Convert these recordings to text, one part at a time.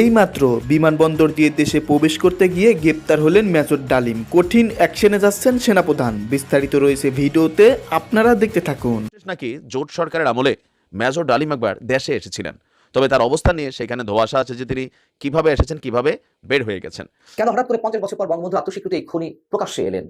এইমাত্র বিমানবন্দর দিয়ে দেশে প্রবেশ করতে গিয়ে গ্রেপ্তার হলেন মেজর ডালিম। কঠিন অ্যাকশনে যাচ্ছেন সেনাপ্রধান। বিস্তারিত রয়েছে ভিডিওতে আপনারা দেখতে থাকুন। নাকি জোট সরকারের আমলে মেজর ডালিম একবার দেশে এসেছিলেন। তবে তার অবস্থান নিয়ে সেখানে ধোয়াশা আছে যে তিনি কীভাবে এসেছেন কীভাবে বের হয়ে গেছেন। কেন হঠাৎ করে পঞ্চাশ বছর পর বঙ্গবন্ধু আত্মস্বীকৃতি এই খুনি প্রকাশ্যে এলেন?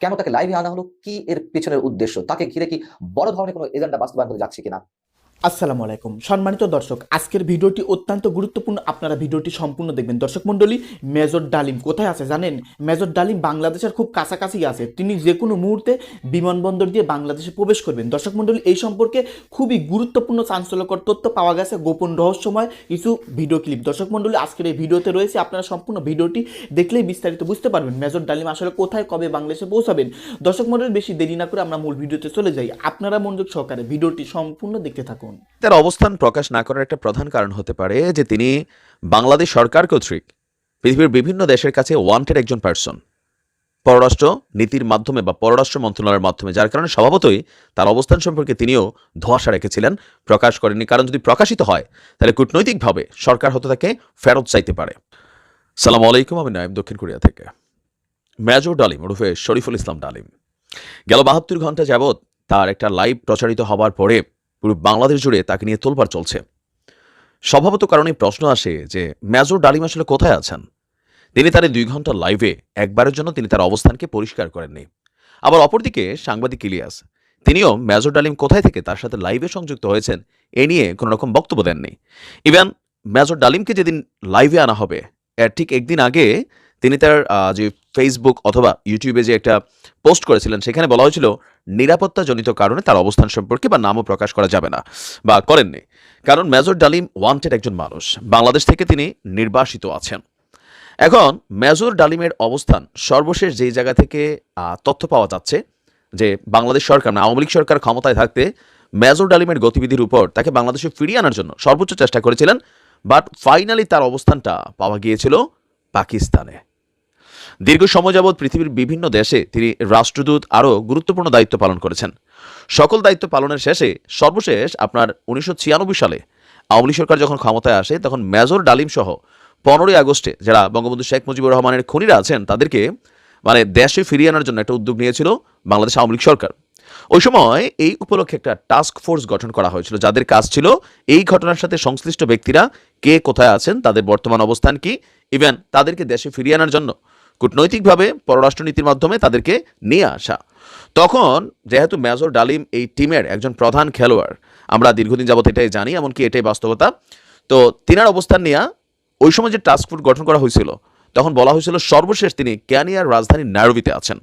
কেন তাকে লাইভে আনা হলো? কি এর পেছনের উদ্দেশ্য? তাকে ঘিরে কি বড় ধরনের কোনো এজেন্ডা বাস্তবায়ন হতে যাচ্ছে কিনা? আসসালামু আলাইকুম। সম্মানিত দর্শক, আজকের ভিডিওটি অত্যন্ত গুরুত্বপূর্ণ। আপনারা ভিডিওটি সম্পূর্ণ দেখবেন। দর্শক মণ্ডলী, মেজর ডালিম কোথায় আছে জানেন? মেজর ডালিম বাংলাদেশের খুব কাছাকাছি আছে। তিনি যে কোনো মুহূর্তে বিমানবন্দর দিয়ে বাংলাদেশে প্রবেশ করবেন। দর্শক মণ্ডলী, এই সম্পর্কে খুবই গুরুত্বপূর্ণ চাঞ্চল্যকর তথ্য পাওয়া গেছে গোপন রহস্যময় কিছু ভিডিও ক্লিপ। দর্শক মণ্ডলী, আজকের এই ভিডিওতে রয়েছে, আপনারা সম্পূর্ণ ভিডিওটি দেখলেই বিস্তারিত বুঝতে পারবেন মেজর ডালিম আসলে কোথায়, কবে বাংলাদেশে পৌঁছাবেন। দর্শক মণ্ডলী, বেশি দেরি না করে আমরা মূল ভিডিওতে চলে যাই। আপনারা মনোযোগ সহকারে ভিডিওটি সম্পূর্ণ দেখতে থাকুন। তার অবস্থান প্রকাশ না করার একটা প্রধান কারণ হতে পারে যে তিনি বাংলাদেশ সরকার কর্তৃক পৃথিবীর বিভিন্ন দেশের কাছে ওয়ান্টেড একজন পার্সন পররাষ্ট্র নীতির মাধ্যমে বা পররাষ্ট্র মন্ত্রণালয়ের মাধ্যমে, যার কারণে স্বভাবতই তার অবস্থান সম্পর্কে তিনিও ধোয়াশা রেখেছিলেন, প্রকাশ করেননি। কারণ যদি প্রকাশিত হয়, তাহলে কূটনৈতিকভাবে সরকার হতে তাকে ফেরত চাইতে পারে। সালাম আলাইকুম, আমি নাইম দক্ষিণ কোরিয়া থেকে। মেজর ডালিম ওরফে শরীফুল ইসলাম ডালিম। গেল বাহাত্তর ঘণ্টা যাবৎ তার একটা লাইভ প্রচারিত হবার পরে পুরো বাংলাদেশ জুড়ে তাকে নিয়ে তোলবার চলছে। স্বভাবত কারণে প্রশ্ন আসে যে, মেজর ডালিম আসলে কোথায় আছেন? তিনি তার দুই ঘণ্টা লাইভে একবারের জন্য তিনি তার অবস্থানকে পরিষ্কার করেননি। আবার অপরদিকে সাংবাদিক ইলিয়াস, তিনিও মেজর ডালিম কোথায় থেকে তার সাথে লাইভে সংযুক্ত হয়েছেন এ নিয়ে কোনো রকম বক্তব্য দেননি। ইভেন, মেজর ডালিমকে যেদিন লাইভে আনা হবে, এর ঠিক একদিন আগে তিনি তার যে ফেসবুক অথবা ইউটিউবে যে একটা পোস্ট করেছিলেন, সেখানে বলা হয়েছিল, নিরাপত্তাজনিত কারণে তার অবস্থান সম্পর্কে বা নামও প্রকাশ করা যাবে না বা করেননি। কারণ মেজর ডালিম ওয়ান্টেড একজন মানুষ। বাংলাদেশ থেকে তিনি নির্বাসিত আছেন। এখন, মেজর ডালিমের অবস্থান সর্বশেষ যেই জায়গা থেকে তথ্য পাওয়া যাচ্ছে, যে বাংলাদেশ সরকার মানে আওয়ামী লীগ সরকার ক্ষমতায় থাকতে মেজর ডালিমের গতিবিধির উপর তাকে বাংলাদেশে ফিরিয়ে আনার জন্য সর্বোচ্চ চেষ্টা করেছিলেন, বাট ফাইনালি তার অবস্থানটা পাওয়া গিয়েছিল পাকিস্তানে। দীর্ঘ সময় যাবৎ পৃথিবীর বিভিন্ন দেশে তিনি রাষ্ট্রদূত আরও গুরুত্বপূর্ণ দায়িত্ব পালন করেছেন। সকল দায়িত্ব পালনের শেষে সর্বশেষ আপনার উনিশশো ছিয়ানব্বই সালে আওয়ামী সরকার যখন ক্ষমতায় আসে, তখন মেজর ডালিম সহ পনেরোই আগস্টে যারা বঙ্গবন্ধু শেখ মুজিবুর রহমানের খুনিরা আছেন, তাদেরকে মানে দেশে ফিরিয়ে আনার জন্য একটা উদ্যোগ নিয়েছিল বাংলাদেশ আওয়ামী লীগ সরকার। ওই সময় এই উপলক্ষে একটা টাস্ক ফোর্স গঠন করা হয়েছিল, যাদের কাজ ছিল এই ঘটনার সাথে সংশ্লিষ্ট ব্যক্তিরা কে কোথায় আছেন, তাদের বর্তমান অবস্থান কি ইভেন তাদেরকে দেশে ফিরিয়ে আনার জন্য। কূটনৈতিকভাবে পররাষ্ট্রনীতির মাধ্যমে তাদেরকে নিয়ে আসা। তখন যেহেতু মেজর ডালিম এই টিমের একজন প্রধান খেলোয়াড়, আমরা দীর্ঘদিন যাবত এটাই জানি, এমনকি এটাই বাস্তবতা। তো তিনার অবস্থান নিয়ে ওই সময় যে টাস্ক ফোর্স গঠন করা হয়েছিল, তখন বলা হয়েছিল সর্বশেষ তিনি ক্যানিয়ার রাজধানী নাইরোবিতে আছেন।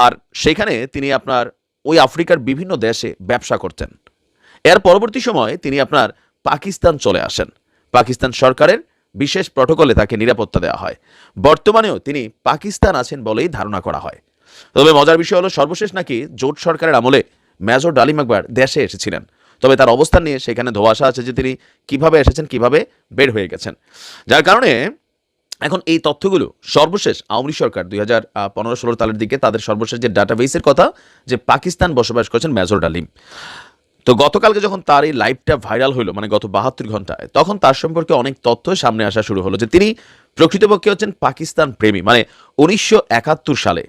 আর সেখানে তিনি আপনার ওই আফ্রিকার বিভিন্ন দেশে ব্যবসা করতেন। এর পরবর্তী সময়ে তিনি আপনার পাকিস্তান চলে আসেন। পাকিস্তান সরকারের বিশেষ প্রটোকলে তাকে নিরাপত্তা দেওয়া হয়। বর্তমানেও তিনি পাকিস্তান আছেন বলেই ধারণা করা হয়। তবে মজার বিষয় হলো, সর্বশেষ নাকি জোট সরকারের আমলে মেজর ডালিম একবার দেশে এসেছিলেন। তবে তার অবস্থান নিয়ে সেখানে ধোয়াশা আছে যে তিনি কীভাবে এসেছেন, কীভাবে বের হয়ে গেছেন। যার কারণে এখন এই তথ্যগুলো সর্বশেষ আওয়ামী সরকার দুই হাজার পনেরো ষোলো সালের দিকে তাদের সর্বশেষ যে ডাটাবেসের কথা, যে পাকিস্তান বসবাস করেছেন মেজর ডালিম। তো গতকালকে যখন তার এই লাইভটা ভাইরাল হলো মানে গত বাহাত্তর ঘন্টায়, তখন তার সম্পর্কে অনেক তথ্য সামনে আসা শুরু হলো যে তিনি প্রকৃতপক্ষে হচ্ছেন পাকিস্তান প্রেমী। মানে উনিশশো একাত্তর সালে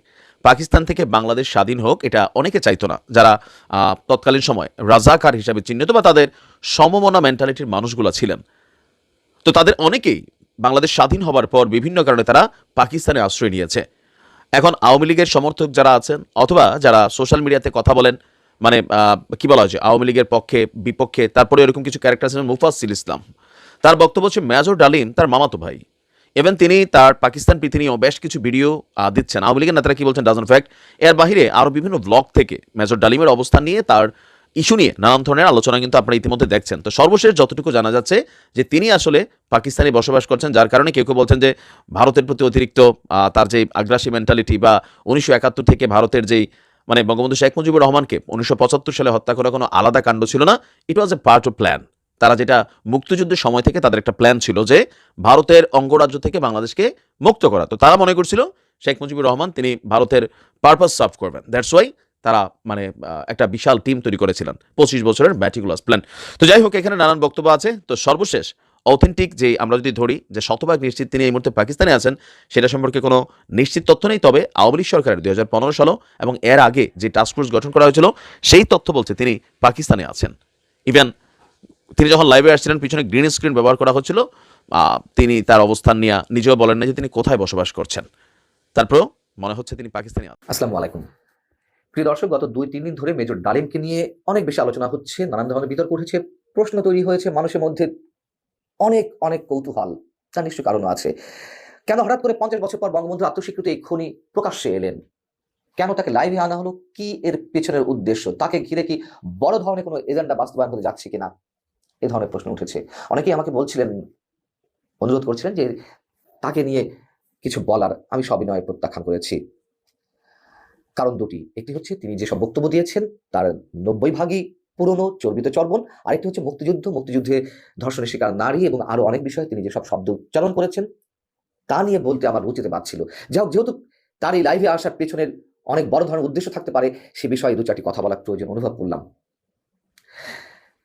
পাকিস্তান থেকে বাংলাদেশ স্বাধীন হোক, এটা অনেকে চাইতো না। যারা তৎকালীন সময় রাজাকার হিসাবে চিহ্নিত বা তাদের সমমনা মেন্টালিটির মানুষগুলো ছিলেন। তো তাদের অনেকেই বাংলাদেশ স্বাধীন হবার পর বিভিন্ন কারণে তারা পাকিস্তানে আশ্রয় নিয়েছে। এখন আওয়ামী লীগের সমর্থক যারা আছেন, অথবা যারা সোশ্যাল মিডিয়াতে কথা বলেন মানে কি বলা হয়েছে আওয়ামী লীগের পক্ষে, বিপক্ষে, তারপরে এরকম কিছু ক্যারেক্টার আছেন মুফাসিল ইসলাম। তার বক্তব্য হচ্ছে, মেজর ডালিম তার মামাতো ভাই। এবং তিনি তার পাকিস্তান নিয়েও বেশ কিছু ভিডিও দিচ্ছেন। আওয়ামী লীগের নেতারা কি বলছেন ডাজন ফ্যাক্ট এর বাহিরে আরও বিভিন্ন ব্লগ থেকে মেজর ডালিমের অবস্থান নিয়ে তার ইস্যু নিয়ে নানান ধরনের আলোচনা কিন্তু আপনারা ইতিমধ্যে দেখছেন। তো সর্বশেষ যতটুকু জানা যাচ্ছে, যে তিনি আসলে পাকিস্তানে বসবাস করছেন, যার কারণে কেউ কেউ বলছেন যে, ভারতের প্রতি অতিরিক্ত তার যে আগ্রাসী মেন্টালিটি বা উনিশশো একাত্তর থেকে ভারতের যেই মানে বঙ্গবন্ধু শেখ মুজিবুর রহমানকে উনিশশো পঁচাত্তর সালে হত্যা করা কোনো আলাদা কাণ্ড ছিল না। It was a part of plan তারা যেটা মুক্তিযুদ্ধের সময় থেকে তাদের একটা প্ল্যান ছিল যে ভারতের অঙ্গরাজ্য থেকে বাংলাদেশকে মুক্ত করা। তো তারা মনে করছিল, শেখ মুজিবুর রহমান তিনি ভারতের পারপাস সার্ভ করবেন। দ্যাটস ওয়াই তারা মানে একটা বিশাল টিম তৈরি করেছিলেন, পঁচিশ বছরের ম্যাটিকুলাস প্ল্যান তো যাই হোক, এখানে নানান বক্তব্য আছে। তো সর্বশেষ অথেন্টিক যে আমরা যদি ধরি যে শতভাগ নিশ্চিত তিনি এই মুহূর্তে পাকিস্তানে আছেন, সেটা সম্পর্কে কোনো নিশ্চিত তথ্য নেই। তবে আওয়ামী লীগ সরকারের দুই হাজার পনেরো এবং এর আগে যে টাস্কফোর্স গঠন করা হয়েছিল, সেই তথ্য বলছে তিনি পাকিস্তানে আছেন। ইভেন তিনি যখন লাইভে আসছিলেন, পিছনে গ্রিন স্ক্রিন ব্যবহার করা হচ্ছিল। তিনি তার অবস্থান নিয়ে নিজেও বলেন না যে তিনি কোথায় বসবাস করছেন। তারপরেও মনে হচ্ছে তিনি পাকিস্তানি আসসালামু আলাইকুম। প্রিয় দর্শক, গত দুই, তিন দিন ধরে মেজর ডালিমকে নিয়ে অনেক বেশি আলোচনা হচ্ছে, নানান ধরনের বিতর্ক উঠেছে, প্রশ্ন তৈরি হয়েছে মানুষের মধ্যে। অনেক অনেক কৌতূহল। তার নিশ্চয় কারণও আছে। কেন হঠাৎ করে পঞ্চাশ বছর পর বঙ্গবন্ধু আত্মস্বীকৃতি এক্ষুনি প্রকাশ্যে এলেন? কেন তাকে লাইভে আনা হলো? কি এর পেছনের উদ্দেশ্য? তাকে ঘিরে কি বড় ধরনের কোনো এজেন্ডা বাস্তবায়ন হতে যাচ্ছে কিনা? এ ধরনের প্রশ্ন উঠেছে। অনেকেই আমাকে বলছিলেন, অনুরোধ করছিলেন যে তাকে নিয়ে কিছু বলার আমি সবিনয়ে প্রত্যাখ্যান করেছি। কারণ দুটি। একটি হচ্ছে তিনি যেসব বক্তব্য দিয়েছেন, তার নব্বই ভাগই পুরনো চর্বিত চর্বণ, আরেকটি হচ্ছে মুক্তিযুদ্ধ। মুক্তিযুদ্ধে ধর্ষণের শিকার নারী এবং আরও অনেক বিষয়ে তিনি যেসব শব্দ উচ্চারণ করেছেন, তা নিয়ে বলতে আমার রুচিতে পারছিল। যাই হোক, যেহেতু তার এই লাইভে আসার পেছনের অনেক বড় ধরনের উদ্দেশ্য থাকতে পারে, সে বিষয়ে দু চারটি কথা বলার প্রয়োজন অনুভব করলাম।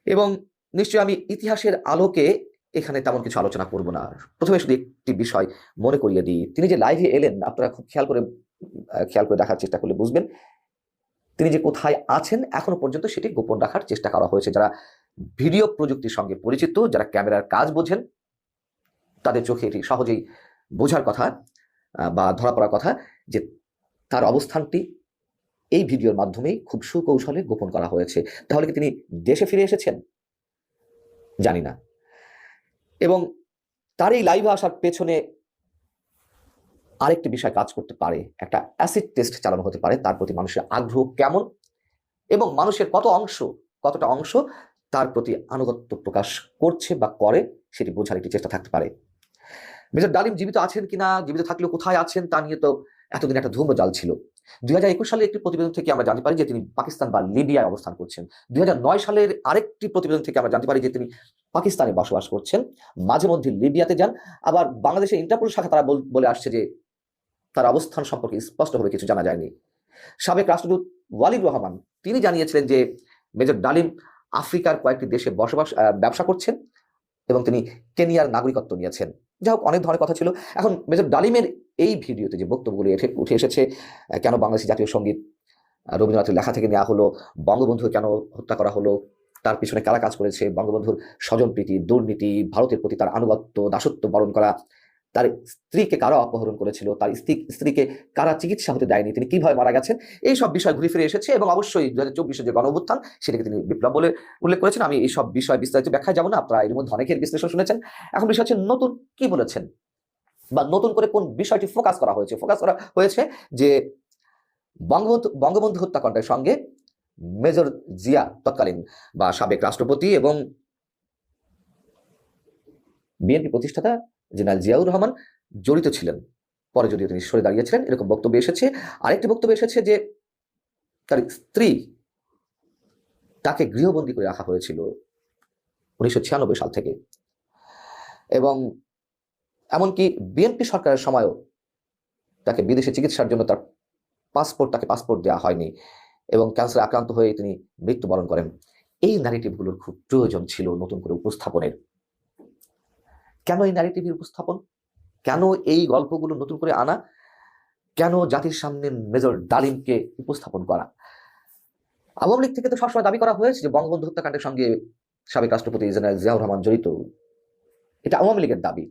এবং নিশ্চয়ই আমি ইতিহাসের আলোকে এখানে তেমন কিছু আলোচনা করব না। প্রথমে শুধু একটি বিষয় মনে করিয়ে দিই। তিনি যে লাইভে এলেন, আপনারা খুব খেয়াল করে খেয়াল করে দেখার চেষ্টা করলে বুঝবেন। তিনি যে কোথায় আছেন এখনও পর্যন্ত সেটি গোপন রাখার চেষ্টা করা হয়েছে। যারা ভিডিও প্রযুক্তির সঙ্গে পরিচিত, যারা ক্যামেরার কাজ বোঝেন, তাদের চোখে এটি সহজেই বোঝার কথা বা ধরা পড়ার কথা যে তার অবস্থানটি এই ভিডিওর মাধ্যমেই খুব সুকৌশলে গোপন করা হয়েছে। তাহলে কি তিনি দেশে ফিরে এসেছেন? জানি না। এবং তার এই লাইভে আসার পেছনে আরেকটি বিষয় কাজ করতে পারে। একটা অ্যাসিড টেস্ট চালানো হতে পারে, তার প্রতি মানুষের আগ্রহ কেমন এবং মানুষের কত অংশ, কতটা অংশ তার প্রতি আনুগত্য প্রকাশ করছে বা করে, সেটি বোঝার একটি চেষ্টা থাকতে পারে। মেজর ডালিম জীবিত আছেন কিনা জীবিত থাকলেও কোথায় আছেন তা নিয়ে তো এতদিন একটা ধূম্রজাল ছিল। দুই হাজার একুশ সালের একটি প্রতিবেদন থেকে আমরা জানতে পারি যে তিনি পাকিস্তান বা লিবিয়ায় অবস্থান করছেন। দুই হাজার নয় সালের আরেকটি প্রতিবেদন থেকে আমরা জানতে পারি যে তিনি পাকিস্তানে বসবাস করছেন। মাঝে মধ্যে লিবিয়াতে যান, আবার বাংলাদেশের ইন্টারপোল শাখা তারা বলে আসছে যে তার অবস্থান সম্পর্কে স্পষ্টভাবে কিছু জানা যায়নি। সাবেক রাষ্ট্রদূত ওয়ালিদ রহমান, তিনি জানিয়েছিলেন যে মেজর ডালিম আফ্রিকার কয়েকটি দেশে বসবাস ব্যবসা করছেন এবং তিনি কেনিয়ার নাগরিকত্ব নিয়েছেন। যাই হোক, অনেক ধরনের কথা ছিল। এখন মেজর ডালিমের এই ভিডিওতে যে বক্তব্যগুলি উঠে এসেছে কেন বাংলাদেশি জাতীয় সংগীত রবীন্দ্রনাথের লেখা থেকে নেওয়া হলো বঙ্গবন্ধু কেন হত্যা করা হলো, তার পিছনে কারা কাজ করেছে, বঙ্গবন্ধুর স্বজনপ্রীতি দুর্নীতি, ভারতের প্রতি তার আনুগত্য, দাসত্ব বরণ করা তার স্ত্রীকে কারা অপহরণ করেছিল? তার স্ত্রী, স্ত্রীকে কারা চিকিৎসা হতে দেয়নি? তিনি কীভাবে মারা গেছেন? এই সব বিষয় ঘুরে ফিরে এসেছে এবং অবশ্যই দু হাজার যে গণ সেটাকে তিনি বিপ্লব বলে উল্লেখ করেছেন। আমি এই সব বিষয় বিস্তারিত ব্যাখ্যায় যাব না, আপনারা এর মধ্যে অনেকের বিশ্লেষণ শুনেছেন। এখন বিষয় হচ্ছে নতুন কি বলেছেন? বা নতুন করে কোন বিষয়টি ফোকাস করা হয়েছে? ফোকাস করা হয়েছে যে বঙ্গবন্ধু বঙ্গবন্ধু হত্যাকাণ্ডের সঙ্গে মেজর জিয়া তৎকালীন বা সাবেক রাষ্ট্রপতি এবং বিএনপি প্রতিষ্ঠাতা জেনারেল জিয়াউর রহমান জড়িত ছিলেন। পরে যদিও তিনি সরে দাঁড়িয়েছিলেন, এরকম বক্তব্য এসেছে। আরেকটি বক্তব্য এসেছে যে, তার স্ত্রী তাকে গৃহবন্দী করে রাখা হয়েছিল উনিশশো ছিয়ানব্বই সাল থেকে। এবং এমনকি বিএনপি সরকারের সময়ও তাকে বিদেশে চিকিৎসার জন্য তার পাসপোর্ট, তাকে পাসপোর্ট দেওয়া হয়নি এবং ক্যান্সারে আক্রান্ত হয়ে তিনি মৃত্যুবরণ করেন। এই ন্যারেটিভগুলোর খুব প্রয়োজন ছিল নতুন করে উপস্থাপনের। কেন এই ন্যারেটিভের উপস্থাপন? কেন এই গল্পগুলো নতুন করে আনা? কেন জাতির সামনে মেজর ডালিমকে উপস্থাপন করা? আওয়ামী লীগ থেকে তো সবসময় দাবি করা হয়েছে যে বঙ্গবন্ধু হত্যাকাণ্ডের সঙ্গে সাবেক রাষ্ট্রপতি জেনারেল জিয়াউর রহমান জড়িত। এটা আওয়ামী লীগের দাবি।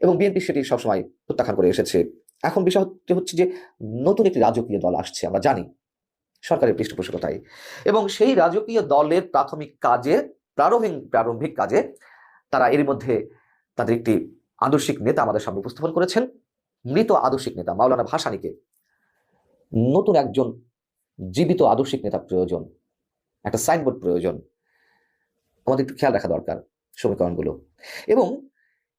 এবং বিএনপি সেটি সবসময় প্রত্যাখ্যান করে এসেছে। এখন বিষয় হচ্ছে- যে নতুন একটি রাজকীয় দল আসছে, আমরা জানি, সরকারের পৃষ্ঠপোষকতায়। এবং সেই রাজকীয় দলের প্রাথমিক কাজে প্রারম্ভিক প্রারম্ভিক কাজে তারা এর মধ্যে তাদের একটি আদর্শিক নেতা আমাদের সামনে উপস্থাপন করেছেন। মৃত আদর্শিক নেতা মাওলানা ভাসানীকে নতুন একজন জীবিত আদর্শিক নেতা প্রয়োজন, একটা সাইনবোর্ড প্রয়োজন। আমাদের একটু খেয়াল রাখা দরকার সমীকরণগুলো। এবং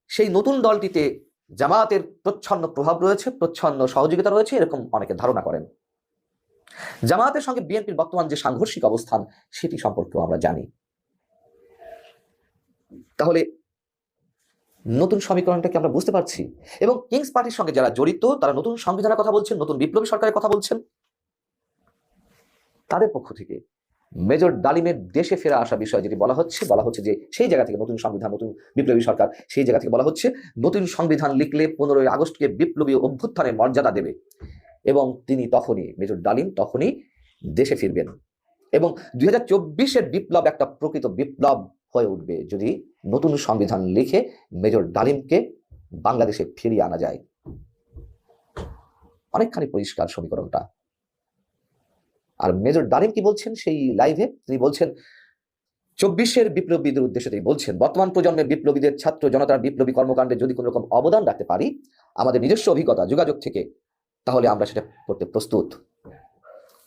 সেই নতুন দলটিতে জামায়াতের প্রচ্ছন্ন প্রভাব রয়েছে, প্রচ্ছন্ন সহযোগিতা রয়েছে, এরকম অনেকে ধারণা করেন। জামায়াতের সঙ্গে বিএনপির বর্তমান যে সাংঘর্ষিক অবস্থান, সেটি সম্পর্কেও আমরা জানি। তাহলে নতুন সমীকরণটাকে আমরা বুঝতে পারছি? এবং কিংস পার্টির সঙ্গে যারা জড়িত, তারা নতুন সংবিধানের কথা বলছেন, নতুন বিপ্লবী সরকারের কথা বলছেন। তাদের পক্ষ থেকে মেজর ডালিমের দেশে ফেরা আসা বিষয় যেটি বলা হচ্ছে বলা হচ্ছে যে সেই জায়গা থেকে নতুন সংবিধান, নতুন বিপ্লবী সরকার সেই জায়গা থেকে বলা হচ্ছে, নতুন সংবিধান লিখলে পনেরোই আগস্টকে বিপ্লবী অভ্যুত্থানের মর্যাদা দেবে। এবং তিনি তখনই, মেজর ডালিম তখনই দেশে ফিরবেন। এবং দুই হাজার বিপ্লব একটা প্রকৃত বিপ্লব। হয়ে উঠবে যদি নতুন সংবিধান লিখে মেজর ডালিমকে বাংলাদেশে ফিরিয়ে আনা যায়। অনেকখানি পরিষ্কার সমীকরণটা। আর মেজর ডালিম কি বলছেন সেই লাইভে? তিনি বলছেন, চব্বিশের বিপ্লবীদের উদ্দেশ্যে তিনি বলছেন, বর্তমান প্রজন্মের বিপ্লবীদের, ছাত্র জনতার বিপ্লবী কর্মকাণ্ডে যদি কোনো রকম অবদান রাখতে পারি, আমাদের নিজস্ব অভিজ্ঞতা, যোগাযোগ থেকে, তাহলে আমরা সেটা করতে প্রস্তুত।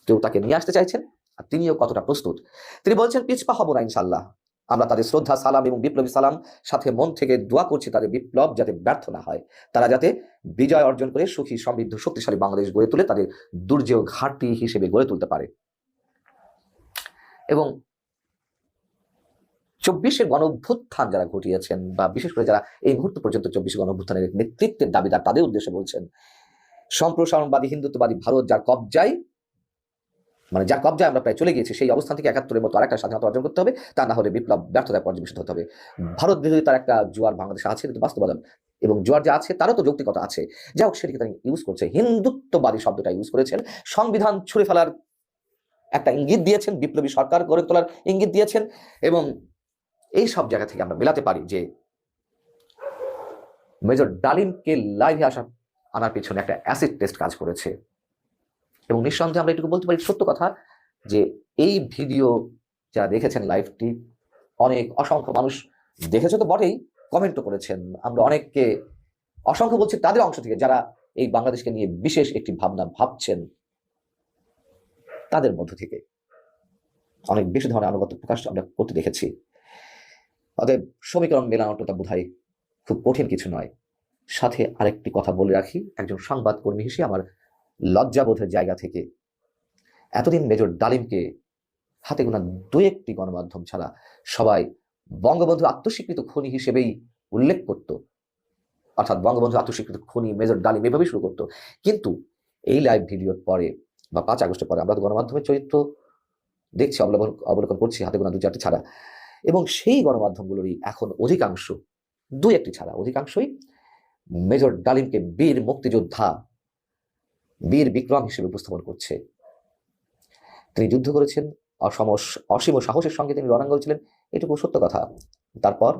কেউ তাকে নিয়ে আসতে চাইছেন, আর তিনিও কতটা প্রস্তুত? তিনি বলছেন, পিছপা হব না ইনশাল্লাহ আমরা তাদের শ্রদ্ধা, সালাম এবং বিপ্লবী সালাম সাথে মন থেকে দোয়া করছি তাদের বিপ্লব যাতে ব্যর্থ না হয়। তারা যাতে বিজয় অর্জন করে সুখী, সমৃদ্ধ, শক্তিশালী বাংলাদেশ গড়ে তুলে তাদের দুর্যোগ ঘাটতি হিসেবে গড়ে তুলতে পারে। এবং চব্বিশের গণ অভ্যুত্থান যারা ঘটিয়েছেন বা বিশেষ করে যারা এই মুহূর্ত পর্যন্ত চব্বিশ গণ অভ্যুত্থানের নেতৃত্বের দাবিদার, তাদের উদ্দেশ্যে বলছেন, সম্প্রসারণবাদী, হিন্দুত্ববাদী ভারত যার কবজায় মানে যার কবজায় আমরা প্রায় চলে গিয়েছি সেই অবস্থান থেকে একাত্তরের মতো আরেকটা স্বাধীনতা অর্জন করতে হবে। তা না হলে বিপ্লব ব্যর্থতায় পর্যবেসিত হতে হবে। ভারত বিরোধী তার একটা জোয়ার বাংলাদেশে আছে কিন্তু বাস্তবতা এবং জোয়ার যা আছে তারও তো যৌক্তিকতা আছে। যা হোক সেটিকে তিনি ইউজ করছে। হিন্দুত্ববাদী শব্দটা ইউজ করেছেন। সংবিধান ছুঁড়ে ফেলার একটা ইঙ্গিত দিয়েছেন। বিপ্লবী সরকার গড়ে তোলার ইঙ্গিত দিয়েছেন। এবং এই সব জায়গা থেকে আমরা মেলাতে পারি যে মেজর ডালিমকে লাইভে আসা আনার পিছনে একটা অ্যাসিড টেস্ট কাজ করেছে। এবং নিঃসন্দেহে আমরা এটুকু বলতে পারি, সত্য কথা যে এই ভিডিও যারা দেখেছেন লাইভটি অনেক অসংখ্য মানুষ দেখেছে তো বটেই কমেন্টও করেছেন। আমরা অনেককে অসংখ্য বলছি তাদের অংশ থেকে যারা এই বাংলাদেশকে নিয়ে বিশেষ একটি ভাবনা ভাবছেন, তাদের মধ্য থেকে অনেক বেশি ধরনের আনুগত্য প্রকাশ আমরা করতে দেখেছি। অতএব সমীকরণ মেলানোটা বোধ হয় খুব কঠিন কিছু নয়। সাথে আরেকটি কথা বলে রাখি, একজন সংবাদকর্মী হিসেবে আমার লজ্জাবোধের জায়গা থেকে এতদিন মেজর ডালিমকে হাতে গোনা দু একটি গণমাধ্যম ছাড়া সবাই বঙ্গবন্ধু আত্মস্বীকৃত খনি হিসেবেই উল্লেখ করত। অর্থাৎ বঙ্গবন্ধু আত্মস্বীকৃত খনি মেজর ডালিম এভাবেই শুরু করতো। কিন্তু এই লাইভ ভিডিওর পরে বা পাঁচ আগস্টের পরে আমরা তো গণমাধ্যমের চরিত্র দেখছি, অবলম্বন, অবলোকন করছি হাতে গোনা দু চারটি ছাড়া। এবং সেই গণমাধ্যমগুলোরই এখন অধিকাংশ দু একটি ছাড়া অধিকাংশই মেজর ডালিমকে বীর মুক্তিযোদ্ধা বীর বিক্রম হিসেবে উপস্থাপন করছে। তিনি যুদ্ধ করেছেন, অসম, অসীম সাহসের সঙ্গে তিনি রণাঙ্গল ছিলেন, এটুকু সত্য কথা। তারপর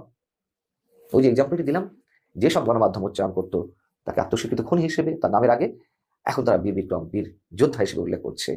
ওই যে এক্সাম্পলটি দিলাম যেসব গণমাধ্যম উচ্চারণ করতো, তাকে আত্মস্বীকৃত খুনি হিসেবে, তার নামের আগে, এখন তারা বীর বিক্রম, বীর যোদ্ধা হিসেবে উল্লেখ করছে।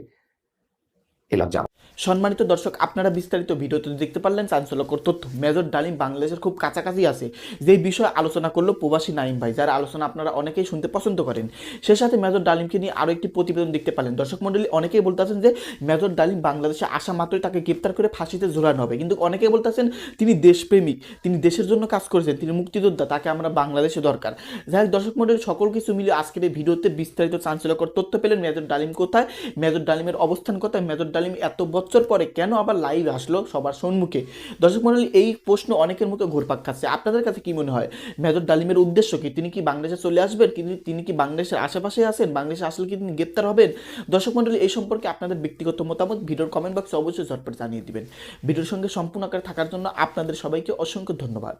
এ লজ্জা সম্মানিত দর্শক, আপনারা বিস্তারিত ভিডিওতে দেখতে পারলেন চাঞ্চল্যকর তথ্য। মেজর ডালিম বাংলাদেশের খুব কাছাকাছি আছে। যেই বিষয়ে আলোচনা করল প্রবাসী নাইম ভাই, যার আলোচনা আপনারা অনেকেই শুনতে পছন্দ করেন। সে সাথে মেজর ডালিমকে নিয়ে আরও একটি প্রতিবেদন দেখতে পারলেন। দর্শক মণ্ডলী, অনেকেই বলতেছেন যে মেজর ডালিম বাংলাদেশে আসা মাত্রই তাকে গ্রেপ্তার করে ফাঁসিতে ঝোলানো হবে। কিন্তু অনেকেই বলতেছেন তিনি দেশপ্রেমিক, তিনি দেশের জন্য কাজ করেছেন, তিনি মুক্তিযোদ্ধা, তাকে আমরা বাংলাদেশে দরকার। যাই হোক, দর্শক মণ্ডলী, সকল কিছু মিলিয়ে আজকের এই ভিডিওতে বিস্তারিত চাঞ্চল্যকর তথ্য পেলেন মেজর ডালিম কোথায়? মেজর ডালিমের অবস্থান কোথায়? মেজর ডালিম এত বছর পরে কেন আবার লাইভ আসলো সবার সম্মুখে? দর্শক মন্ডলী, এই প্রশ্ন অনেকের মতো ঘুরপাক খাচ্ছে। আপনাদের কাছে কি মনে হয়? মেজর ডালিমের উদ্দেশ্য কি? তিনি কি বাংলাদেশে চলে আসবেন? কিন্তু তিনি কি বাংলাদেশের আশেপাশে আছেন? বাংলাদেশে আসলে কি তিনি গ্রেপ্তার হবেন? দর্শক মন্ডলী, এই সম্পর্কে আপনাদের ব্যক্তিগত মতামত ভিডিওর কমেন্ট বক্সে অবশ্যই ঝটপট জানিয়ে দিবেন। ভিডিওর সঙ্গে সম্পূর্ণ আকারে থাকার জন্য আপনাদের সবাইকে অসংখ্য ধন্যবাদ।